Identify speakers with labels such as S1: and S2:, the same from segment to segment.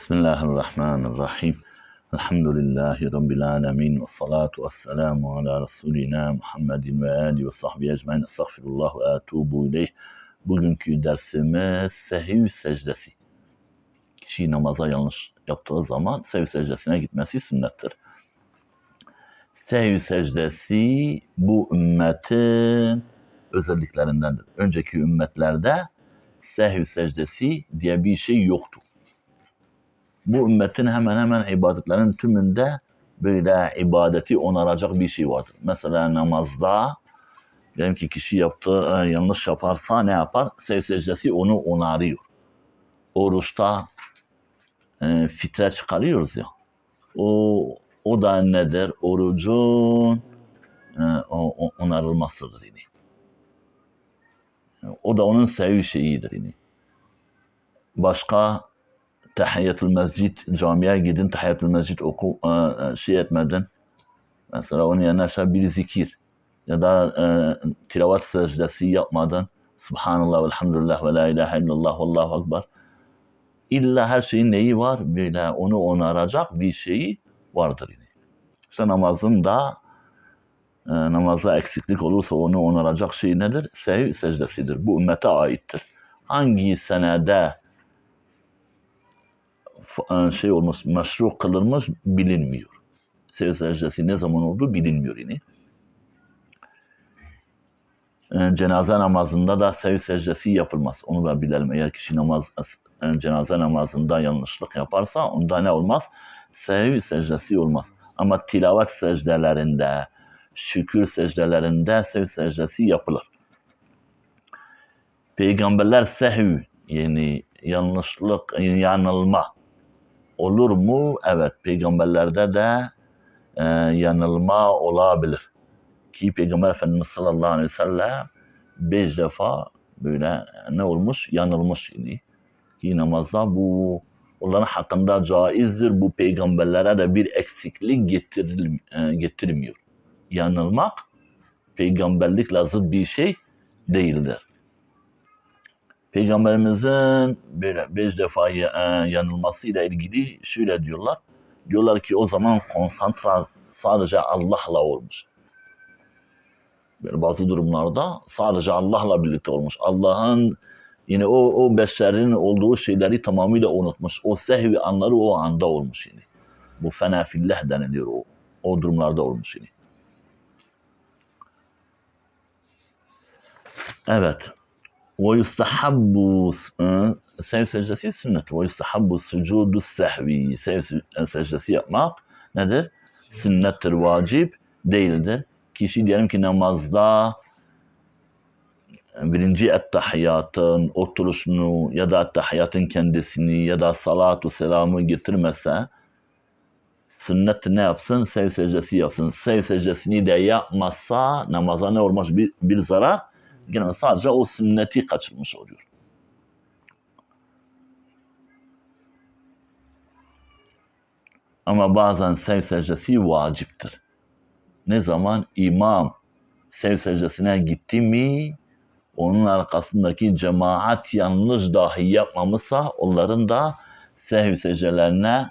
S1: Bismillahirrahmanirrahim. Elhamdülillahi Rabbil alemin. Ve salatu ve selamu ala Resulina Muhammedin ve ali ve sahbihi ecmain. Estağfirullah ve etubu ileyh. Bugünkü dersimiz sehiv secdesi. Kişi namaza yanlış yaptığı zaman sehiv secdesine gitmesi sünnettir. Sehiv secdesi bu ümmetin özelliklerindendir. Önceki ümmetlerde sehiv secdesi diye bir şey yoktu bu ümmetin hemen hemen ibadetlerin tümünde böyle ibadeti onaracak bir şey vardır. Mesela namazda diyelim ki kişi yaptığı e, yanlış yaparsa ne yapar? Sev secdesi onu onarıyor. Oruçta e, fitre çıkarıyoruz ya. O o da nedir? Orucun e, o, onarılmasıdır yine. O da onun sevi şeyidir yine. Başka tahiyyatül mescid camiye gidin tahiyyatül mescid oku e, şey etmeden mesela onun yerine aşağı bir zikir ya da e, tilavet secdesi yapmadan Subhanallah velhamdülillah ve la ilahe illallah vallahu akbar illa her şeyin neyi var? Böyle onu onaracak bir şeyi vardır yine. İşte namazın da e, namaza eksiklik olursa onu onaracak şey nedir? Sehiv secdesidir. Bu ümmete aittir. Hangi senede şey olmuş, meşru kılınmış bilinmiyor. Sev secdesi ne zaman oldu bilinmiyor yine. E, cenaze namazında da sev secdesi yapılmaz. Onu da bilelim. Eğer kişi namaz e, cenaze namazında yanlışlık yaparsa onda ne olmaz? Sev secdesi olmaz. Ama tilavet secdelerinde, şükür secdelerinde sev secdesi yapılır. Peygamberler sehv yani yanlışlık, yanılma olur mu? Evet, peygamberlerde de e, yanılma olabilir. Ki Peygamber Efendimiz sallallahu aleyhi ve sellem beş defa böyle ne olmuş? Yanılmış yine. Ki namazda bu onların hakkında caizdir. Bu peygamberlere de bir eksiklik getiril, e, getirmiyor. Yanılmak peygamberlikle zıt bir şey değildir. Peygamberimizin böyle beş defa yanılmasıyla ilgili şöyle diyorlar. Diyorlar ki o zaman konsantra sadece Allah'la olmuş. Böyle bazı durumlarda sadece Allah'la birlikte olmuş. Allah'ın yine o, o beşerin olduğu şeyleri tamamıyla unutmuş. O sehvi anları o anda olmuş yine. Bu fena fillah deniliyor o, o durumlarda olmuş yine. Evet. Sev secdesi sünnet. Yustahabbu sucudu sehvi. Sev secdesi yapmak nedir? Sünnettir, vacip değildir. Kişi diyelim ki namazda birinci ettahiyatın oturuşunu ya da ettahiyatın kendisini ya da salatu selamı getirmese sünnet ne yapsın? Sev secdesi yapsın. Sev secdesini de yapmazsa namaza ne olmaz? Bir, bir zarar gene sadece o sünneti kaçırmış oluyor. Ama bazen sev secdesi vaciptir. Ne zaman imam sev secdesine gitti mi onun arkasındaki cemaat yanlış dahi yapmamışsa onların da sev secdelerine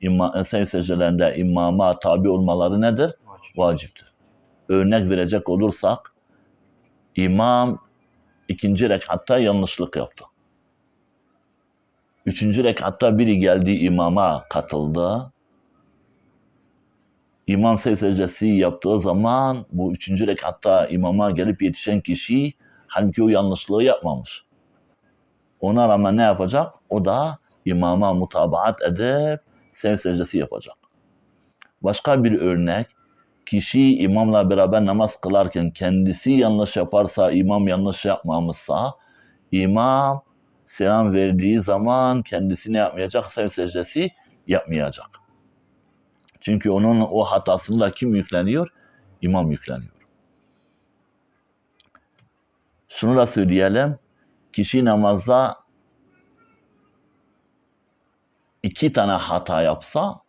S1: ima, sev secdelerinde imama tabi olmaları nedir? Vaciptir. Örnek verecek olursak İmam ikinci rekatta yanlışlık yaptı. Üçüncü rekatta biri geldi imama katıldı. İmam secdesi yaptığı zaman bu üçüncü rekatta imama gelip yetişen kişi halbuki o yanlışlığı yapmamış. Ona rağmen ne yapacak? O da imama mutabaat edip sev secdesi yapacak. Başka bir örnek kişi imamla beraber namaz kılarken kendisi yanlış yaparsa, imam yanlış yapmamışsa, imam selam verdiği zaman kendisi ne yapmayacak? Sev secdesi yapmayacak. Çünkü onun o hatasında kim yükleniyor? İmam yükleniyor. Şunu da söyleyelim. Kişi namazda iki tane hata yapsa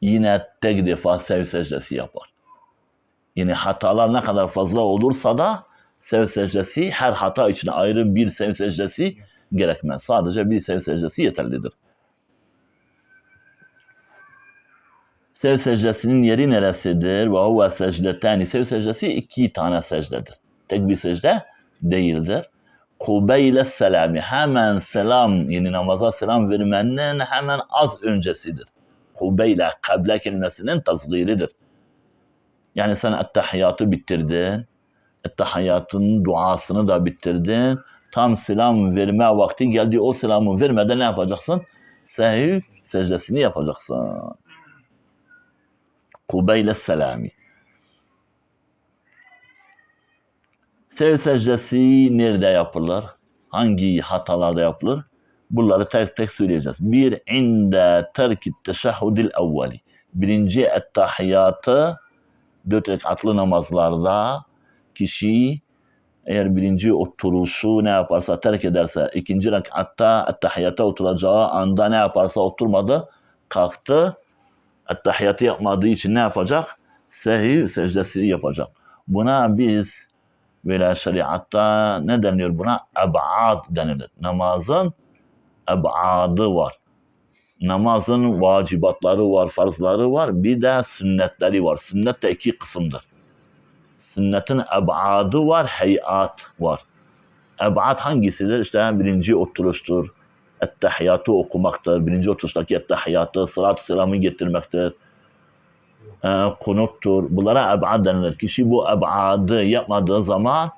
S1: yine tek defa sev secdesi yapar. Yani hatalar ne kadar fazla olursa da sev secdesi her hata için ayrı bir sev secdesi gerekmez. Sadece bir sev secdesi yeterlidir. Sev secdesinin yeri neresidir? Ve huve secdetani. Sev secdesi iki tane secdedir. Tek bir secde değildir. Kubeyle selami. Hemen selam, yani namaza selam vermenin hemen az öncesidir. Kubeyle, kable kelimesinin tazgiridir. Yani sen ettehiyatı bitirdin. Ettehiyatın duasını da bitirdin. Tam selam verme vakti geldi. O selamı vermeden ne yapacaksın? Sehü secdesini yapacaksın. Kubeyle selami. Sev secdesi nerede yapılır? Hangi hatalarda yapılır? Bunları tek tek söyleyeceğiz. Bir, inde terki teşehhudil evveli. Birinci ettehiyatı dört rekatlı namazlarda kişi eğer birinci oturuşu ne yaparsa terk ederse ikinci rekatta ettehiyata oturacağı anda ne yaparsa oturmadı kalktı ettehiyatı yapmadığı için ne yapacak? Sehi secdesi yapacak. Buna biz böyle şeriatta ne deniyor buna? Eb'ad denilir. Namazın eb'adı var. Namazın vacibatları var, farzları var. Bir de sünnetleri var. Sünnet de iki kısımdır. Sünnetin eb'adı var, heyat var. Eb'ad hangisidir? İşte birinci oturuştur. Ettehiyatı okumaktır. Birinci oturuştaki ettehiyatı, salat selamı getirmektir. E, kunuttur. Bunlara eb'ad denilir. Kişi bu eb'adı yapmadığı zaman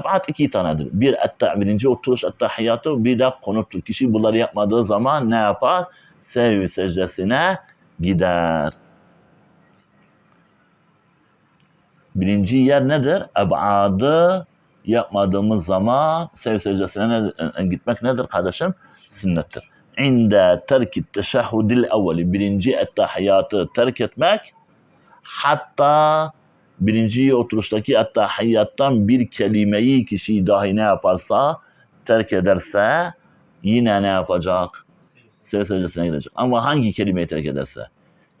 S1: eb'ad iki tanedir. Bir ette, birinci oturuş ettehiyatı, bir de kunuttur. Kişi bunları yapmadığı zaman ne yapar? Sevgi secdesine gider. Birinci yer nedir? Eb'adı yapmadığımız zaman sev secdesine ne- gitmek nedir kardeşim? Sünnettir. İnde terki teşehhudil evveli birinci ettehiyatı terk etmek hatta birinci oturuştaki ettehiyattan bir kelimeyi kişi dahi ne yaparsa terk ederse yine ne yapacak? Sev secdesine gidecek. Ama hangi kelimeyi terk ederse?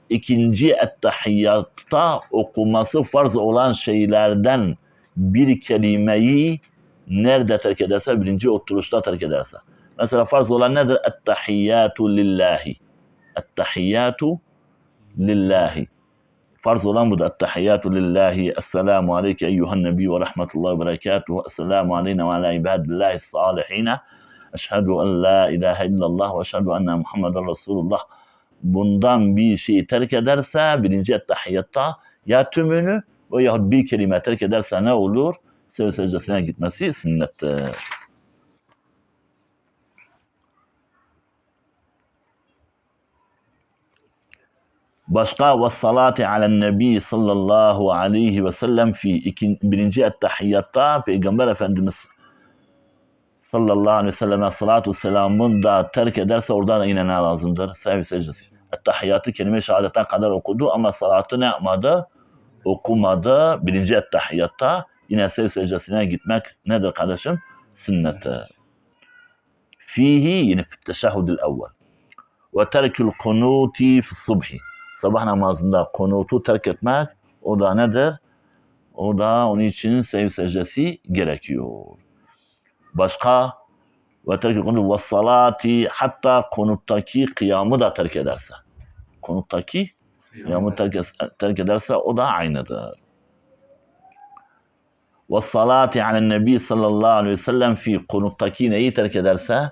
S1: ikinci ettehiyyatta okuması farz olan şeylerden bir kelimeyi nerede terk ederse birinci oturuşta terk ederse. Mesela farz olan nedir? Ettehiyyatu lillahi. Ettehiyyatu lillahi. Farz olan budur. Ettehiyyatu lillahi. Esselamu aleyke nebi ve rahmetullahi ve berekatuhu. Esselamu aleyna ve ala ibadillahi salihine. Eşhedü en la ilahe illallah ve eşhedü enne Muhammeden Resulullah bundan bir şeyi terk ederse birinci ettehiyyatta ya tümünü veya bir kelime terk ederse ne olur? Sev secdesine gitmesi sünnettir. Başka ve salati alen nebi sallallahu aleyhi ve sellem fi ikin, birinci ettehiyyatta Peygamber Efendimiz sallallahu aleyhi ve selleme salatu selamın da terk ederse orada da yine ne lazımdır? Sev secdesi. Ettehiyyatı kelime-i kadar okudu ama salatı ne yapmadı? Okumadı. Birinci ettehiyyatta yine sev secdesine gitmek nedir kardeşim? Sünnettir. Fihi yine teşehhudil evvel. Ve terkül kunuti fi subhi. Sabah namazında kunutu terk etmek o da nedir? O da onun için sev secdesi gerekiyor. باشقا وترك يقول والصلاة حتى قنوت تاكي قيام دا ترك درسة قنوت تاكي قيام ترك ترك درسة ودا عين دا. والصلاة على النبي صلى الله عليه وسلم في قنوت تاكي نهي ترك درسة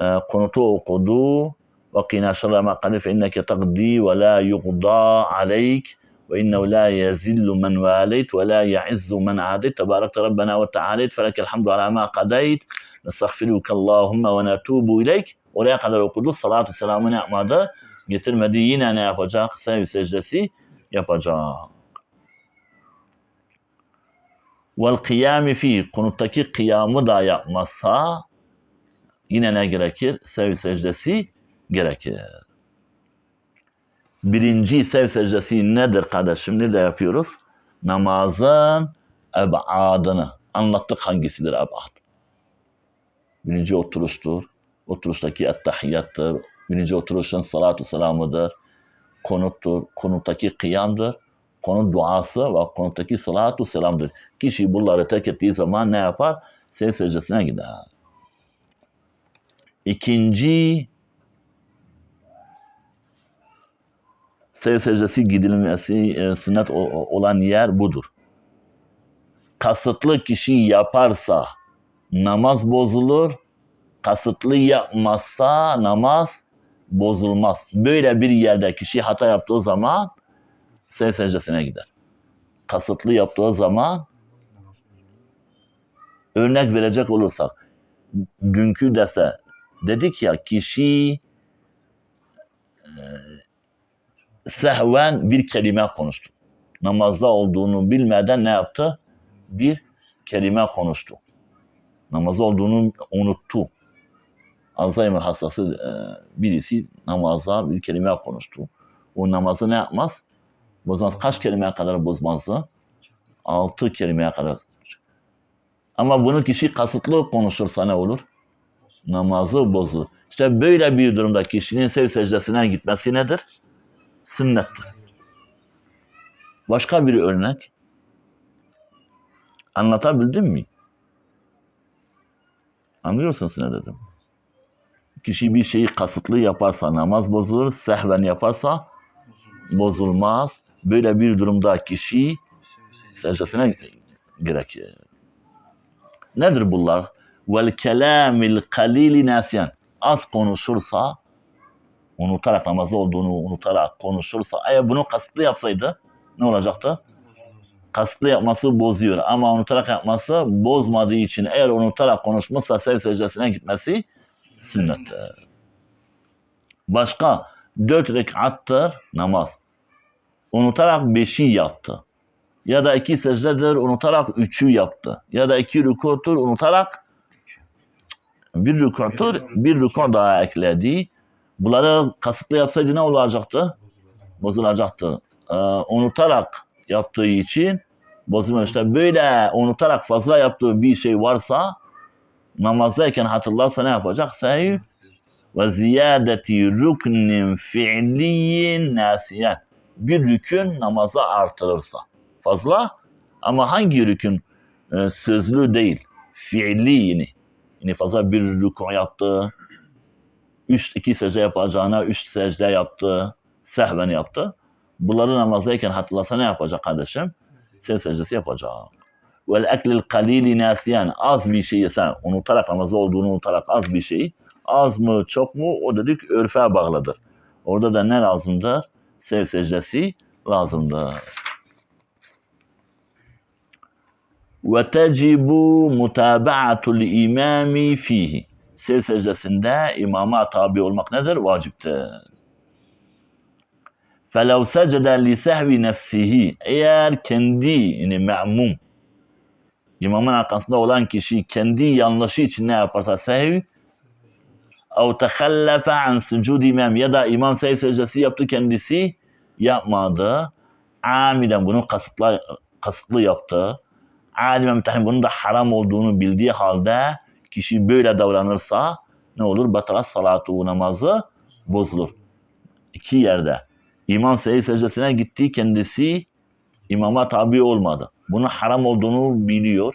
S1: آه، قنوتو وقدو وقنا شر ما قنف إنك تقضي ولا يقضى عليك. Ve innehu la yezillu men valeyt ve la ya'izzu men adeyt tebarekte Rabbena ve tealeyt felekel hamdu ala ma qadeyt nestağfiruke Allahümme ve netubu ileyk oraya kadar okudu salatu selamını yapmadı getirmedi yine ne yapacak sev secdesi yapacak vel kıyami fi kunuttaki kıyamı da yapmazsa yine ne gerekir sev secdesi gerekir birinci sev secdesi nedir kardeşim ne de yapıyoruz namazın ebadını anlattık hangisidir ebad birinci oturuştur. Oturuştaki ettehiyyattır. Birinci oturuşun salatu selamıdır. Konuttur. Konuttaki kıyamdır. Konut duası ve konuttaki salatu selamdır. Kişi bunları terk ettiği zaman ne yapar? Sev secdesine gider. İkinci Secde secdesi gidilmesi e, sünnet o- olan yer budur. Kasıtlı kişi yaparsa namaz bozulur. Kasıtlı yapmazsa namaz bozulmaz. Böyle bir yerde kişi hata yaptığı zaman secde secdesine gider. Kasıtlı yaptığı zaman örnek verecek olursak dünkü dese dedik ya kişi e, sehven bir kelime konuştu. Namazda olduğunu bilmeden ne yaptı? Bir kelime konuştu. Namazda olduğunu unuttu. Alzheimer hastası e, birisi namazda bir kelime konuştu. O namazı ne yapmaz? Bozmaz. Kaç kelimeye kadar bozmazdı? Altı kelimeye kadar. Ama bunu kişi kasıtlı konuşursa ne olur? Namazı bozulur. İşte böyle bir durumda kişinin sev secdesine gitmesi nedir? Sünnettir. Başka bir örnek. Anlatabildim mi? Anlıyorsunuz ne dedim? Kişi bir şeyi kasıtlı yaparsa namaz bozulur, sehven yaparsa bozulmaz. Böyle bir durumda kişi secdesine gerekir. Nedir bunlar? Vel kelamil kalili nasyan. Az konuşursa, unutarak namazı olduğunu unutarak konuşursa, eğer bunu kasıtlı yapsaydı ne olacaktı? Kasıtlı yapması bozuyor ama unutarak yapması bozmadığı için eğer unutarak konuşmazsa sev secdesine gitmesi sünnettir. Başka dört rekattır namaz. Unutarak beşi yaptı. Ya da iki secdedir unutarak üçü yaptı. Ya da iki rükutur unutarak bir rükutur bir rükû daha ekledi. Bunları kasıtlı yapsaydı ne olacaktı? Bozulacaktı. Ee, unutarak yaptığı için bozulmuyor. İşte böyle unutarak fazla yaptığı bir şey varsa namazdayken hatırlarsa ne yapacak? Sehiv ve ziyadeti ruknin fi'liyin nasiyen. Bir rükün namaza artırırsa. Fazla ama hangi rükün? Ee, sözlü değil. Fiili yine. Yine fazla bir rükû yaptı. Üç, iki secde yapacağına üç secde yaptı. Sehven yaptı. Bunları namazdayken hatırlasa ne yapacak kardeşim? Sen secdesi yapacak. Vel eklil kalili nasiyen. Az bir şeyi sen unutarak namazda olduğunu unutarak az bir şeyi az mı çok mu o dedik örfe bağlıdır. Orada da ne lazımdır? Sev secdesi lazımdır. Ve tecibu mutaba'atul imami fihi Sev secdesinde imama tabi olmak nedir? Vaciptir. فَلَوْ سَجَدَ لِسَهْوِ نَفْسِهِ Eğer kendi yani me'mum imamın arkasında olan kişi kendi yanlışı için ne yaparsa sehv اَوْ تَخَلَّفَ عَنْ سُجُودِ imam ya da imam sev secdesi yaptı kendisi yapmadı. Amiden bunu kasıtlı, kasıtlı yaptı. Alimen mütehim bunun da haram olduğunu bildiği halde kişi böyle davranırsa ne olur? Batarat salatu namazı bozulur. İki yerde. İmam seyir secdesine gitti kendisi imama tabi olmadı. Bunun haram olduğunu biliyor.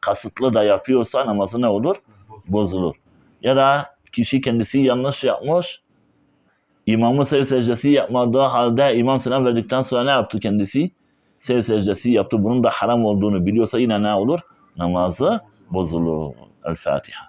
S1: Kasıtlı da yapıyorsa namazı ne olur? Bozulur. Ya da kişi kendisi yanlış yapmış. İmamı seyir secdesi yapmadığı halde imam selam verdikten sonra ne yaptı kendisi? Seyir secdesi yaptı. Bunun da haram olduğunu biliyorsa yine ne olur? Namazı bozulur. الفاتحة.